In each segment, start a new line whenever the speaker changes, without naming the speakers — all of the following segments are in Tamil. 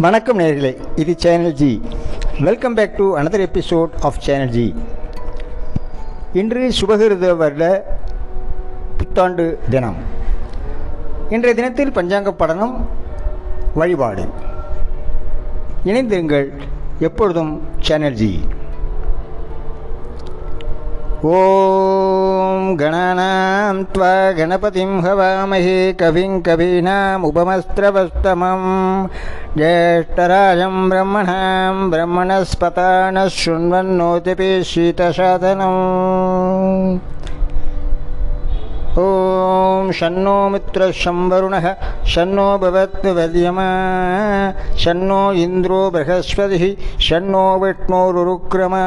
வணக்கம் நேர்களே இது channel G welcome back to another episode of channel G இன்று சுபகிருத வருட புத்தாண்டு தினம். இன்றைய தினத்தில் பஞ்சாங்க படனம் வழிபாடு. இணைந்திருங்கள் எப்பொழுதும் சேனல் ஜி ॐ गणानां त्वा गणपतिं हवामहे कविं कवीनाम् उपमस्त्रवस्तमं ज्येष्ठराजं ब्रह्मणां ब्रह्मणस्पता नः शृण्वन्नोतिपि शीतशादनम् ॐ शन्नो मित्रशं वरुणः शन्नो भवत्वद्यमा शन्नो इन्द्रो बृहस्पतिः शन्नो विष्णोरुरुक्रमा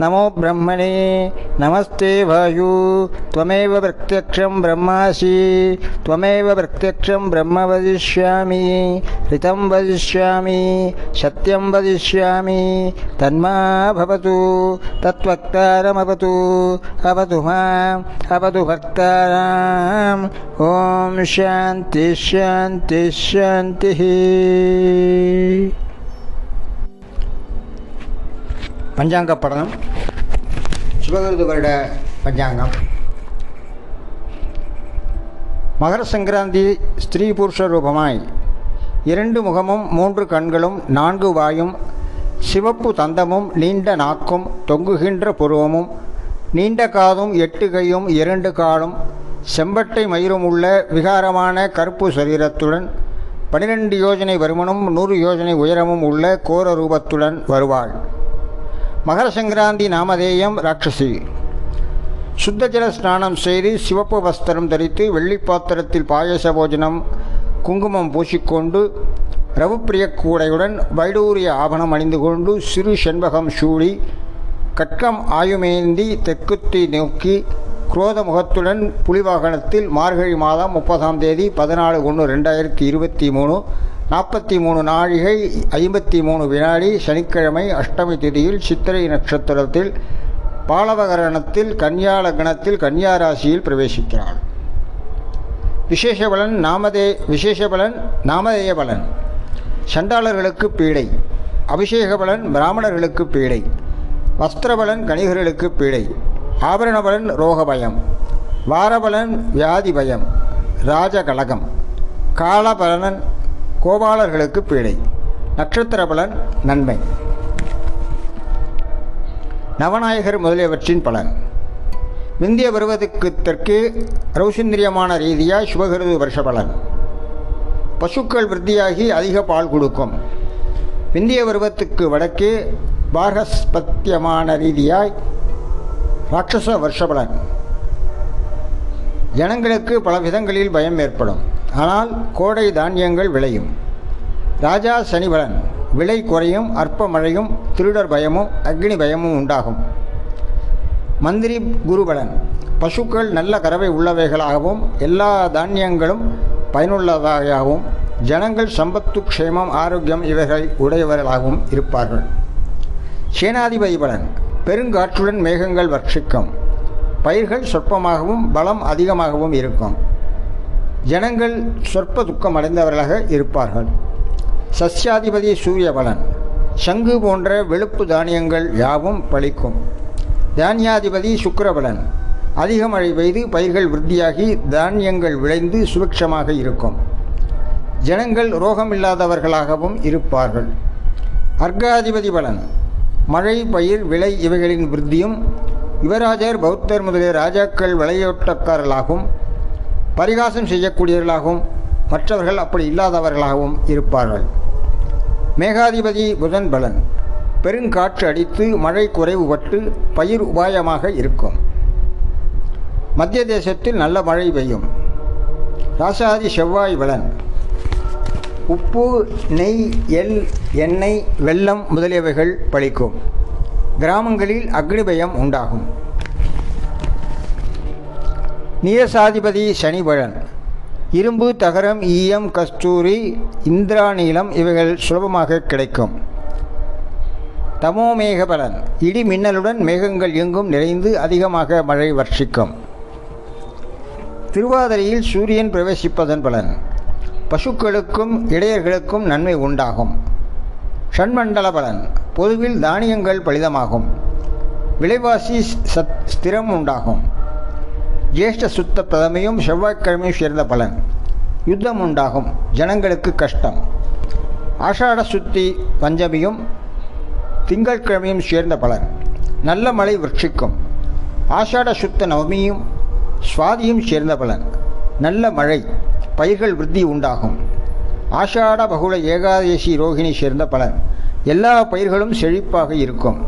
నమో బ్రహ్మణే నమస్తే వాయు. త్వమేవ ప్రత్యక్షం బ్రహ్మాసి. త్వమేవ ప్రత్యక్షం బ్రహ్మ వదిష్యామి. రితం వదిష్యామి. సత్యం వదిష్యామి. తన్మాభవతు తత్వక్తారమవతు. అవతు మాం అవతు భక్తారాం ఓం శాంతి శాంతి శాంతి. பஞ்சாங்க படனம் சுபகிருது வருட பஞ்சாங்கம். மகர சங்கராந்தி ஸ்திரீ புருஷ ரூபமாய் இரண்டு முகமும் மூன்று கண்களும் நான்கு வாயும் சிவப்பு தந்தமும் நீண்ட நாக்கும் தொங்குகின்ற புருவமும் நீண்ட காதும் எட்டு கையும் இரண்டு காலும் செம்பட்டை மயிரும் உள்ள விகாரமான கருப்பு சரீரத்துடன் பனிரெண்டு யோஜனை வருமனும் நூறு யோஜனை உயரமும் உள்ள கோர ரூபத்துடன் வருவாள். மகர சங்கராந்தி நாமதேயம் ராட்சசி. சுத்தஜல ஸ்நானம் செய்து சிவப்பு வஸ்திரம் தரித்து வெள்ளி பாத்திரத்தில் பாயச போஜனம் குங்குமம் பூசிக்கொண்டு ரவுப்பிரிய கூடையுடன் வைடூரிய ஆபணம் அணிந்து கொண்டு சிறு செண்பகம் சூடி கட்கம் ஆயுமேந்தி தெற்குத்தி நோக்கி குரோத முகத்துடன் புலிவாகனத்தில் மார்கழி மாதம் முப்பதாம் தேதி பதினாலு ஒன்று ரெண்டாயிரத்தி இருபத்தி மூணு நாற்பத்தி மூணு நாழிகை ஐம்பத்தி மூணு வினாடி சனிக்கிழமை அஷ்டமி திதியில் சித்திரை நட்சத்திரத்தில் பாலவகரணத்தில் கன்யால கணத்தில் கன்னியா ராசியில் பிரவேசிக்கிறாள். விசேஷ பலன் நாமதே விசேஷ பலன் நாமதேய பலன். சண்டாளர்களுக்கு பீடை. அபிஷேக பலன் பிராமணர்களுக்கு பீடை. வஸ்திரபலன் கணிகர்களுக்கு பீடை. ஆபரண பலன் ரோகபயம் வாரபலன் வியாதி பயம். ராஜகலகம் காலபலனன் கோபாலர்களுக்கு பீடை. நட்சத்திர பலன் நன்மை. நவநாயகர் முதலியவற்றின் பலன். விந்திய பருவத்துக்கு தெற்கு ரௌசிந்திரியமான ரீதியாக சுபகிருது வருஷ பலன் பசுக்கள் விருத்தியாகி அதிக பால் கொடுக்கும். விந்திய பருவத்துக்கு வடக்கே பாரஸ்பத்தியமான ரீதியாய் ராட்சச வருஷபலன். ஜனங்களுக்கு பல விதங்களில் பயம் ஏற்படும். ஆனால் கோடை தானியங்கள் விளையும். ராஜா சனிபலன் விலை குறையும் அற்ப மழையும் திருடர் பயமும் அக்னி பயமும் உண்டாகும். மந்திரி குருபலன் பசுக்கள் நல்ல கறவை உள்ளவைகளாகவும் எல்லா தானியங்களும் பயனுள்ளதாகவும் ஜனங்கள் சம்பத்து க்ஷேமம் ஆரோக்கியம் இவைகளை உடையவர்களாகவும் இருப்பார்கள். சேனாதிபதி பலன் பெருங்காற்றுடன் மேகங்கள் வர்ஷிக்கும். பயிர்கள் சொற்பமாகவும் பலம் அதிகமாகவும் இருக்கும். ஜனங்கள் சொற்ப துக்கம் அடைந்தவர்களாக இருப்பார்கள். சஸ்யாதிபதி சூரியபலன் சங்கு போன்ற வெளுப்பு தானியங்கள் யாவும் பழிக்கும். தானியாதிபதி சுக்கரபலன் அதிக மழை பெய்து பயிர்கள் விருத்தியாகி தானியங்கள் விளைந்து சுபிக்ஷமாக இருக்கும். ஜனங்கள் ரோகமில்லாதவர்களாகவும் இருப்பார்கள். அர்க்காதிபதி பலன் மழை பயிர் விலை இவைகளின் விருத்தியும் யுவராஜர் பௌத்தர் முதலிய ராஜாக்கள் விளையோட்டக்காரர்களாகும் பரிகாசம் செய்யக்கூடியவர்களாகவும் மற்றவர்கள் அப்படி இல்லாதவர்களாகவும் இருப்பார்கள். மேகாதிபதி புதன் பலன் பெருங்காற்று அடித்து மழை குறைவுபட்டு பயிர் உபாயமாக இருக்கும். மத்திய தேசத்தில் நல்ல மழை பெய்யும். ராசாதி செவ்வாய் பலன் உப்பு நெய் எல் எண்ணெய் வெல்லம் முதலியவைகள் பழிக்கும். கிராமங்களில் அக்னிபயம் உண்டாகும். நீரசாதிபதி சனிபழன் இரும்பு தகரம் ஈயம் கஸ்தூரி இந்திராநீளம் இவைகள் சுலபமாக கிடைக்கும். தமோமேக பலன் இடி மின்னலுடன் மேகங்கள் எங்கும் நிறைந்து அதிகமாக மழை வர்ஷிக்கும். திருவாதிரையில் சூரியன் பிரவேசிப்பதன் பலன். பசுக்களுக்கும் இடையர்களுக்கும் நன்மை உண்டாகும். ஷண்மண்டல பலன். பொதுவில் தானியங்கள் பலிதமாகும். விலைவாசி சத் ஸ்திரம் உண்டாகும். ஜேஷ்ட சுத்த பிரதமையும் செவ்வாய்க்கிழமையும் சேர்ந்த பலன். யுத்தம் உண்டாகும் ஜனங்களுக்கு கஷ்டம். ஆஷாட சுத்தி பஞ்சமியும் திங்கட்கிழமையும் சேர்ந்த பலன். நல்ல மழை விரட்சிக்கும். ஆஷாட சுத்த நவமியும் சுவாதியும் சேர்ந்த பலன். நல்ல மழை பயிர்கள் விருத்தி உண்டாகும். ஆஷாட பகுல ஏகாதசி ரோகிணி சேர்ந்த பலன். எல்லா பயிர்களும் செழிப்பாக இருக்கும்.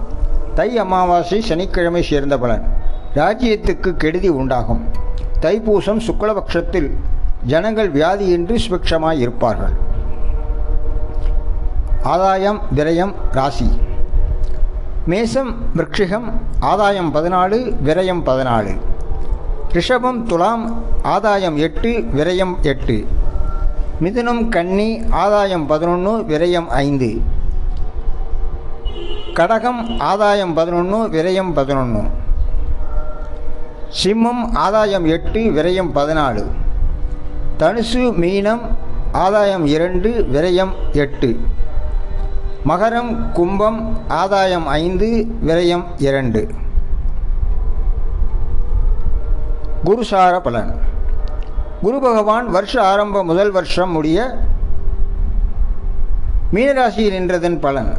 தை அமாவாசை சனிக்கிழமை சேர்ந்த பலன். ராஜ்யத்துக்கு கெடுதி உண்டாகும். தைப்பூசம் சுக்லபக்ஷத்தில் ஜனங்கள் வியாதியின்றி சுபிக்ஷமாய் இருப்பார்கள் ஆதாயம் விரயம் ராசி. மேசம் விருட்சிகம் ஆதாயம் பதினாலு விரயம் பதினாலு. ரிஷபம் துலாம் ஆதாயம் எட்டு விரயம் எட்டு. மிதுனம் கன்னி ஆதாயம் பதினொன்று விரயம் ஐந்து. கடகம் ஆதாயம் பதினொன்று விரயம் பதினொன்று சிம்மம் ஆதாயம் எட்டு விரயம் பதினாலு. தனுசு மீனம் ஆதாயம் இரண்டு விரயம் எட்டு. மகரம் கும்பம் ஆதாயம் ஐந்து விரயம் இரண்டு. குருசார பலன். குரு பகவான் வருஷ ஆரம்ப முதல் வருஷம் முடிய மீனராசியில் நின்றதன் பலன்.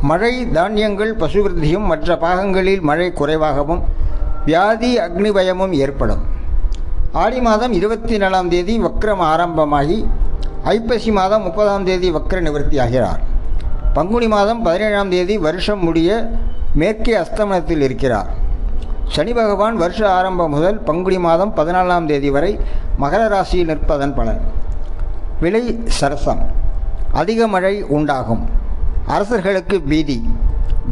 மழை தானியங்கள் பசுவிருத்தியும் மற்ற பாகங்களில் மழை குறைவாகவும் வியாதி அக்னி பயமும் ஏற்படும். ஆடி மாதம் இருபத்தி நாலாம் தேதி வக்ரம் ஆரம்பமாகி ஐப்பசி மாதம் முப்பதாம் தேதி வக்ர நிவர்த்தி ஆகிறார். பங்குனி மாதம் பதினேழாம் தேதி வருஷம் முடிய மேற்கே அஸ்தமனத்தில் இருக்கிறார். சனி பகவான் வருஷ ஆரம்பம் முதல் பங்குனி மாதம் பதினாலாம் தேதி வரை மகர ராசியில் நிற்பதன் பலன். விலை சரசம். அதிக மழை உண்டாகும். அரசர்களுக்கு பீதி.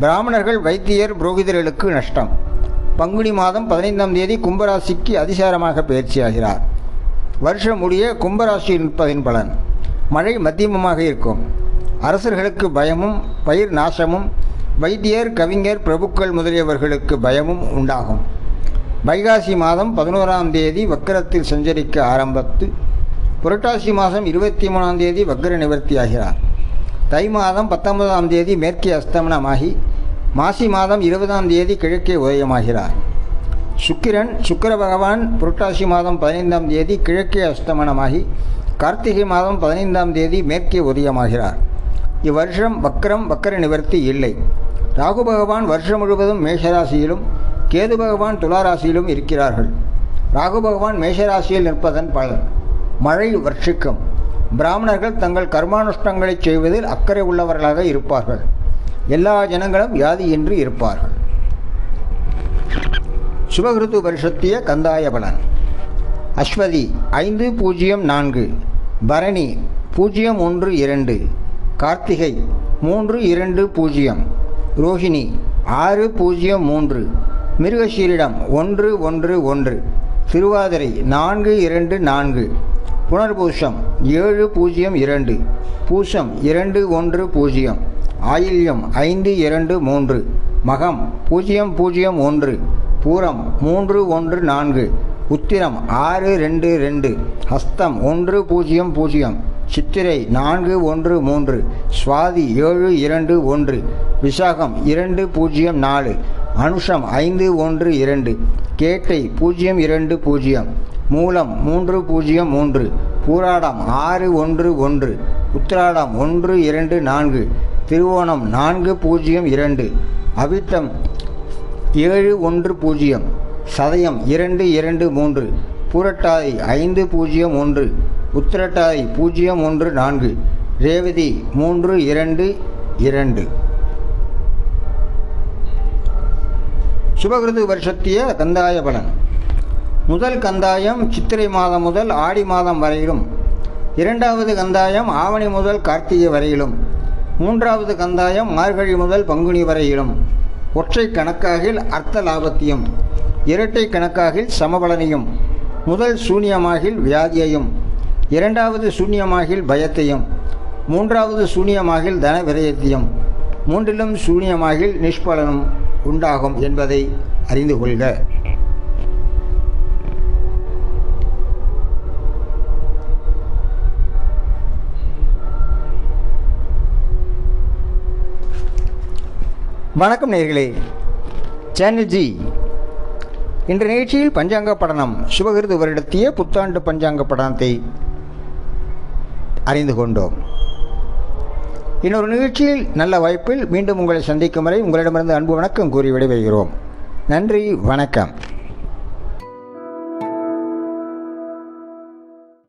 பிராமணர்கள் வைத்தியர் புரோகிதர்களுக்கு நஷ்டம். பங்குனி மாதம் பதினைந்தாம் தேதி கும்பராசிக்கு அதிசாரமாக பயிற்சியாகிறார். வருஷம் முடிய கும்பராசியில் நிற்பதின் பலன். மழை மத்தியமமாக இருக்கும். அரசர்களுக்கு பயமும் பயிர் நாசமும் வைத்தியர் கவிஞர் பிரபுக்கள் முதலியவர்களுக்கு பயமும் உண்டாகும். வைகாசி மாதம் பதினோராம் தேதி வக்கரத்தில் சஞ்சரிக்க ஆரம்பித்து. புரட்டாசி மாதம் இருபத்தி மூணாம் தேதி வக்கர நிவர்த்தியாகிறார். தை மாதம் பத்தொன்பதாம் தேதி மேற்கே அஸ்தமனமாகி மாசி மாதம் இருபதாம் தேதி கிழக்கே உதயமாகிறார். சுக்கிரன் சுக்கிர பகவான் புரட்டாசி மாதம் பதினைந்தாம் தேதி கிழக்கே அஸ்தமனமாகி கார்த்திகை மாதம் பதினைந்தாம் தேதி மேற்கே உதயமாகிறார். இவ்வருஷம் வக்கரம் வக்கர நிவர்த்தி இல்லை. ராகு பகவான் வருஷம் முழுவதும் மேஷராசியிலும் கேது பகவான் துளாராசியிலும் இருக்கிறார்கள். ராகு பகவான் மேஷராசியில் நிற்பதன் பலன் மழை வர்ஷிக்கும். பிராமணர்கள் தங்கள் கர்மானுஷ்டங்களை செய்வதில் அக்கறை உள்ளவர்களாக இருப்பார்கள். எல்லா ஜனங்களும் வியாதியின்றி இருப்பார்கள். சுபகிருத்து வருஷத்திய கந்தாய பலன். அஸ்வதி ஐந்து பூஜ்ஜியம் நான்கு பரணி பூஜ்ஜியம் ஒன்று இரண்டு கார்த்திகை மூன்று இரண்டு பூஜ்ஜியம் ரோஹிணி ஆறு பூஜ்ஜியம் மூன்று மிருகஷீரிடம் ஒன்று ஒன்று ஒன்று திருவாதிரை நான்கு இரண்டு நான்கு புனர்பூஷம் ஏழு பூஜ்ஜியம் இரண்டு பூசம் இரண்டு ஒன்று பூஜ்ஜியம். ஆயில்யம் ஐந்து இரண்டு மூன்று. மகம் பூஜ்ஜியம் பூஜ்ஜியம் ஒன்று. பூரம் மூன்று ஒன்று நான்கு. உத்திரம் ஆறு ரெண்டு ரெண்டு. ஹஸ்தம் ஒன்று பூஜ்ஜியம் பூஜ்ஜியம் சித்திரை நான்கு ஒன்று மூன்று. சுவாதி ஏழு இரண்டு ஒன்று. விசாகம் இரண்டு பூஜ்ஜியம் நாலு. அனுஷம் ஐந்து ஒன்று இரண்டு. கேட்டை பூஜ்ஜியம் இரண்டு பூஜ்ஜியம் மூலம் மூன்று பூஜ்ஜியம் மூன்று. பூராடம் ஆறு ஒன்று ஒன்று. உத்திராடம் ஒன்று இரண்டு நான்கு. திருவோணம் நான்கு பூஜ்ஜியம் இரண்டு. அவிட்டம் ஏழு ஒன்று பூஜ்ஜியம். சதயம் இரண்டு இரண்டு மூன்று. பூரட்டாதி ஐந்து பூஜ்ஜியம் ஒன்று. உத்திரட்டாதி பூஜ்ஜியம் ஒன்று நான்கு. ரேவதி மூன்று இரண்டு இரண்டு. சுபகிருது வருஷத்திய கந்தாய பலன். முதல் கந்தாயம் சித்திரை மாதம் முதல் ஆடி மாதம் வரையிலும். இரண்டாவது கந்தாயம் ஆவணி முதல் கார்த்திகை வரையிலும். மூன்றாவது கந்தாயம் மார்கழி முதல் பங்குனி வரையிலும் ஒற்றை கணக்காகில் அர்த்த லாபத்தையும் இரட்டை கணக்காகில் சமபலனையும் முதல் சூன்யமாகில் வியாதியையும் இரண்டாவது சூன்யமாகில் பயத்தையும் மூன்றாவது சூன்யமாகில் தன விரயத்தையும் மூன்றிலும் சூன்யமாகில் நிஷ்பலனும் உண்டாகும் என்பதை அறிந்து கொள்க. வணக்கம் நேர்களே சேனல் ஜி இன்று நிகழ்ச்சியில் பஞ்சாங்க படனம் சிவகிருது வருடத்திய புத்தாண்டு பஞ்சாங்க படனத்தை அறிந்து கொண்டோம். இன்னொரு நிகழ்ச்சியில் நல்ல வாய்ப்பில் மீண்டும் உங்களை சந்திக்கும் வரை உங்களிடமிருந்து அன்பு வணக்கம் கூறி விடைபெறுகிறோம். நன்றி வணக்கம்.